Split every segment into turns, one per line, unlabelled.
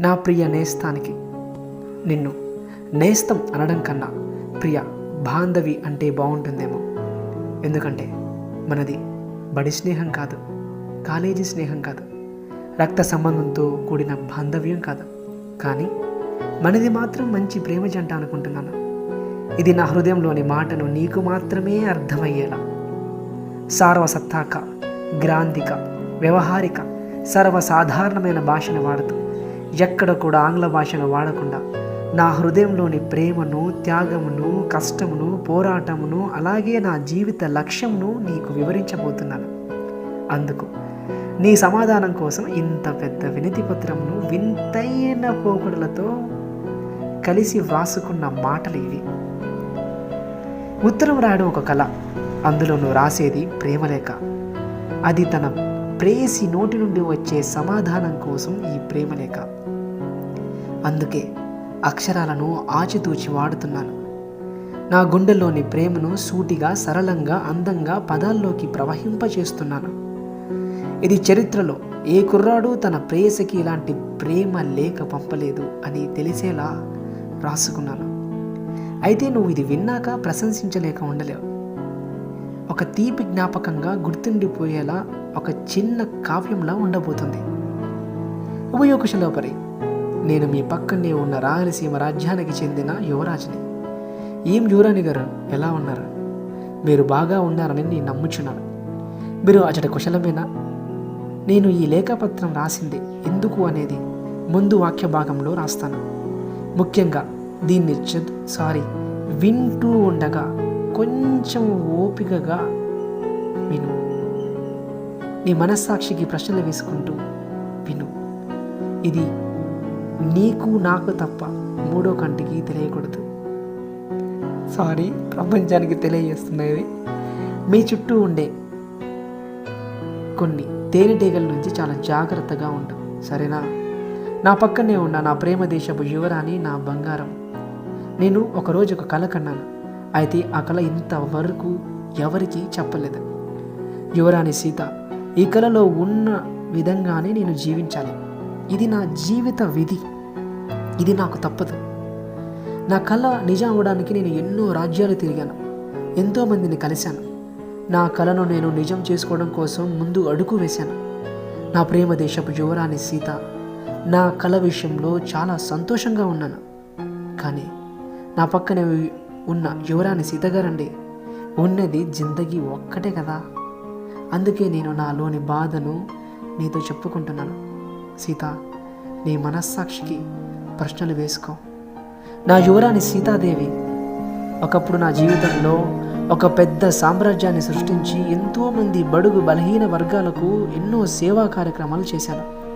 నా ప్రియ నేస్తానికి. నిన్ను నేస్తం అనడం కన్నా ప్రియ బాంధవి అంటే బాగుంటుందేమో ఎందుకంటే మనది బడి స్నేహం కాదు కాలేజీ స్నేహం కాదు రక్త సంబంధంతో కూడిన బాంధవ్యం కాదు. కానీ మనది మాత్రం మంచి ప్రేమ జంట అనుకుంటున్నాను. ఇది నా హృదయంలోని మాటను నీకు మాత్రమే అర్థమయ్యేలా. సార్వసత్తాక గ్రాంధిక వ్యవహారిక సర్వసాధారణమైన భాషను వాడుతూ ఎక్కడ కూడా ఆంగ్ల భాషను వాడకుండా నా హృదయంలోని ప్రేమను త్యాగమును కష్టమును పోరాటమును అలాగే నా జీవిత లక్ష్యంను నీకు వివరించబోతున్నాను. అందుకు నీ సమాధానం కోసం ఇంత పెద్ద వినతి పత్రమును వింతైన పోకడలతో కలిసి వ్రాసుకున్న మాటలు ఇవి. ఉత్తరం రాయడం ఒక కళ. అందులో నువ్వు రాసేది ప్రేమలేఖ. అది తన ప్రేసి నోటి నుండి వచ్చే సమాధానం కోసం ఈ ప్రేమలేఖ. అందుకే అక్షరాలను ఆచితూచి వాడుతున్నాను. నా గుండెలోని ప్రేమను సూటిగా సరళంగా అందంగా పదాల్లోకి ప్రవహింపచేస్తున్నాను ఇది చరిత్రలో ఏ కుర్రాడు తన ప్రేయసికి ఇలాంటి ప్రేమ లేఖ పంపలేదు అని తెలిసేలా రాసుకున్నాను. అయితే నువ్వు ఇది విన్నాక ప్రశంసించలేక ఉండలేవు. ఒక తీపి జ్ఞాపకంగా గుర్తుండిపోయేలా ఒక చిన్న కావ్యంలా ఉండబోతుంది. ఉభయోకుశలోపరి నేను మీ పక్కనే ఉన్న రాయలసీమ రాజ్యానికి చెందిన యువరాజుని. ఏం యువరాణి గారు? ఎలా ఉన్నారు? మీరు బాగా ఉన్నారని నేను నమ్ముచున్నాను. మీరు అచట కుశలమేనా? నేను ఈ లేఖపత్రం రాసింది ఎందుకు అనేది ముందు వాక్య భాగంలో రాస్తాను. ముఖ్యంగా దీన్ని చద్ సారీ వింటూ ఉండగా కొంచెం ఓపికగా విను. నీ మనస్సాక్షికి ప్రశ్నలు వేసుకుంటూ విను. ఇది నీకు నాకు తప్ప మూడో కంటికి తెలియకూడదు. సారీ ప్రపంచానికి తెలియజేస్తున్నది. మీ చుట్టూ ఉండే కొన్ని తేనెటీగల నుంచి చాలా జాగ్రత్తగా ఉండు. సరేనా? నా పక్కనే ఉన్న నా ప్రేమ దేశపు యువరాణి నా బంగారం. నేను ఒకరోజు ఒక కళ కన్నాను. అయితే ఆ కళ ఇంతవరకు ఎవరికీ చెప్పలేదు. యువరాణి సీత ఈ కళలో ఉన్న విధంగానే నేను జీవించాలి. ఇది నా జీవిత విధి. ఇది నాకు తప్పదు. నా కళ నిజం అవడానికి నేను ఎన్నో రాజ్యాలు తిరిగాను. ఎంతోమందిని కలిశాను. నా కళను నేను నిజం చేసుకోవడం కోసం ముందు అడుగు వేశాను. నా ప్రేమ దేశపు యువరాణి సీత నా కళ విషయంలో చాలా సంతోషంగా ఉన్నాను. కానీ నా పక్కనే ఉన్న యువరాణి సీత గారండి ఉన్నది జిందగీ ఒక్కటే కదా. అందుకే నేను నాలోని బాధను నీతో చెప్పుకుంటున్నాను. సీత నీ మనస్సాక్షికి ప్రశ్నలు వేసుకో. నా యువరాణి సీతాదేవి ఒకప్పుడు నా జీవితంలో ఒక పెద్ద సామ్రాజ్యాన్ని సృష్టించి ఎంతోమంది బడుగు బలహీన వర్గాలకు ఎన్నో సేవా కార్యక్రమాలు చేశాను.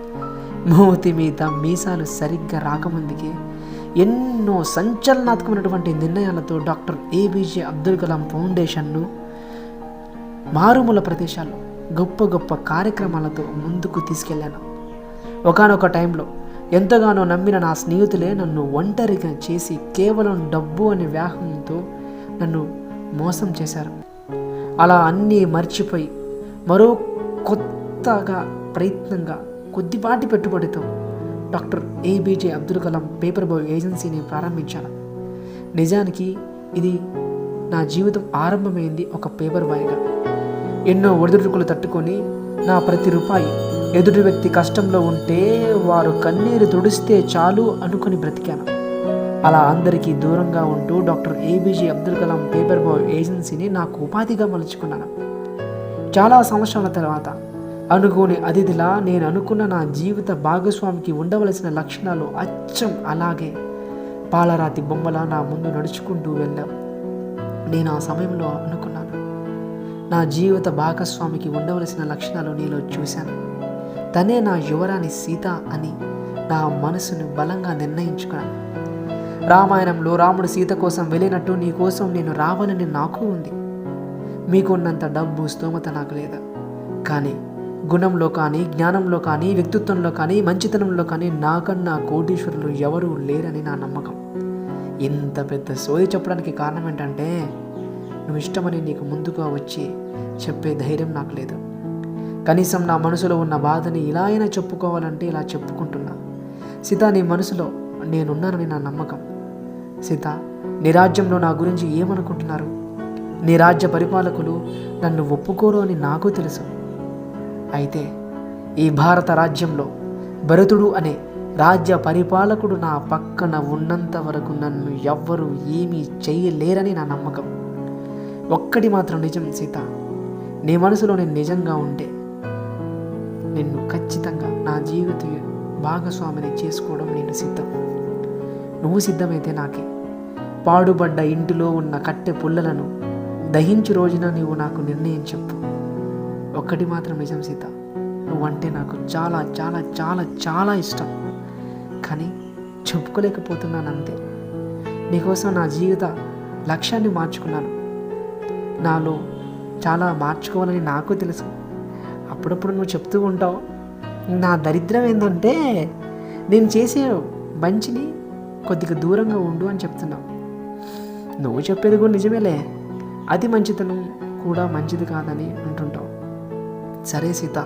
మూతి మీద మీసాలు సరిగ్గా రాకముందుకే ఎన్నో సంచలనాత్మకమైనటువంటి నిర్ణయాలతో డాక్టర్ ఏబీజే అబ్దుల్ కలాం ఫౌండేషన్ను మారుమూల ప్రదేశాల్లో గొప్ప గొప్ప కార్యక్రమాలతో ముందుకు తీసుకెళ్ళాను. ఒకనొక టైంలో ఎంతగానో నమ్మిన నా స్నేహితులే నన్ను ఒంటరిగా చేసి కేవలం డబ్బు అనే వ్యాహంతో నన్ను మోసం చేశారు. అలా అన్నీ మర్చిపోయి మరో కొత్తగా ప్రయత్నంగా కొద్దిపాటి పెట్టుబడితో doctor ABJ Abdul Kalam paper boy ఏజెన్సీని ప్రారంభించాను. నిజానికి ఇది నా జీవితం ఆరంభమైంది ఒక పేపర్ బాయ్గా. ఎన్నో ఒడిదుడుకులు తట్టుకొని నా ప్రతి రూపాయి ఎదుటి వ్యక్తి కష్టంలో ఉంటే వారు కన్నీరు తుడిస్తే చాలు అనుకుని బ్రతికాను. అలా అందరికీ దూరంగా ఉంటూ doctor ABJ Abdul Kalam paper boy ఏజెన్సీని నాకు ఉపాధిగా మలుచుకున్నాను. చాలా సంవత్సరాల తర్వాత అనుకోని అతిథిలా నేను అనుకున్న నా జీవిత భాగస్వామికి ఉండవలసిన లక్షణాలు అచ్చం అలాగే పాలరాతి బొమ్మలా నా ముందు నడుచుకుంటూ వెళ్ళాం. నేను ఆ సమయంలో అనుకున్నాను. నా జీవిత భాగస్వామికి ఉండవలసిన లక్షణాలు నీలో చూశాను. తనే నా యువరాణి సీత అని నా మనసును బలంగా నిర్ణయించుకున్నాను. రామాయణంలో రాముడు సీత కోసం వెళ్ళినట్టు నీ కోసం నేను రావాలని నాకు ఉంది. మీకున్నంత డబ్బు స్తోమత నాకు లేదా. కానీ గుణంలో కానీ జ్ఞానంలో కానీ వ్యక్తిత్వంలో కానీ మంచితనంలో కానీ నాకన్నా కోటీశ్వరులు ఎవరూ లేరని నా నమ్మకం. ఇంత పెద్ద సోది చెప్పడానికి కారణం ఏంటంటే నువ్వు ఇష్టమని నీకు ముందుగా వచ్చి చెప్పే ధైర్యం నాకు లేదు. కనీసం నా మనసులో ఉన్న బాధని ఇలా అయినా చెప్పుకోవాలంటే ఇలా చెప్పుకుంటున్నా. సీత నీ మనసులో నేనున్నానని నా నమ్మకం. సీత నీ రాజ్యంలో నా గురించి ఏమనుకుంటున్నారు? నీ రాజ్య పరిపాలకులు నన్ను ఒప్పుకోరు అని నాకు తెలుసు. అయితే ఈ భారత రాజ్యంలో భరతుడు అనే రాజ్య పరిపాలకుడు నా పక్కన ఉన్నంత వరకు నన్ను ఎవ్వరూ ఏమీ చేయలేరని నా నమ్మకం. ఒక్కటి మాత్రం నిజం సీత నీ మనసులో నేను నిజంగా ఉంటే నిన్ను ఖచ్చితంగా నా జీవిత భాగస్వామిని చేసుకోవడం నేను సిద్ధం. నువ్వు సిద్ధమైతే నాకే. పాడుబడ్డ ఇంటిలో ఉన్న కట్టె పుల్లలను దహించు రోజున నీవు నాకు నిర్ణయం చెప్పు. ఒక్కటి మాత్రం నిజం సీత నువ్వంటే నాకు చాలా చాలా చాలా చాలా ఇష్టం. కానీ చెప్పుకోలేకపోతున్నాను అంతే నీకోసం నా జీవిత లక్ష్యాన్ని మార్చుకున్నాను. నాలో చాలా మార్చుకోవాలని నాకు తెలుసు. అప్పుడప్పుడు నువ్వు చెప్తూ ఉంటావు నా దరిద్రం ఏంటంటే నేను చేసే మంచిని కొద్దిగా దూరంగా ఉండు అని చెప్తున్నావు. నువ్వు చెప్పేది కూడా నిజమేలే. అది మంచితనం కూడా మంచిది కాదని అంటుంటావు. సరే సీత.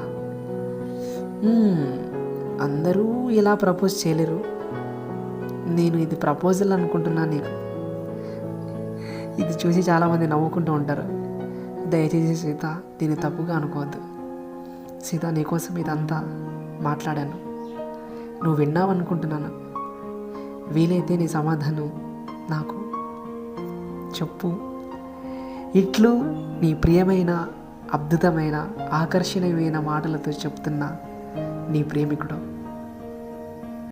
అందరూ ఇలా ప్రపోజ్ చేయలేరు. నేను ఇది ప్రపోజల్ అనుకుంటున్నా నీకు. ఇది చూసి చాలామంది నవ్వుకుంటూ ఉంటారు. దయచేసి సీత దీన్ని తప్పుగా అనుకోవద్దు. సీత నీకోసం ఇదంతా మాట్లాడాను. నువ్వు విన్నావనుకుంటున్నాను. వీలైతే నీ సమాధానం నాకు చెప్పు. ఇట్లు నీ ప్రియమైన అద్భుతమైన ఆకర్షణీయమైన మాటలతో చెప్తున్న నీ ప్రేమికుడు.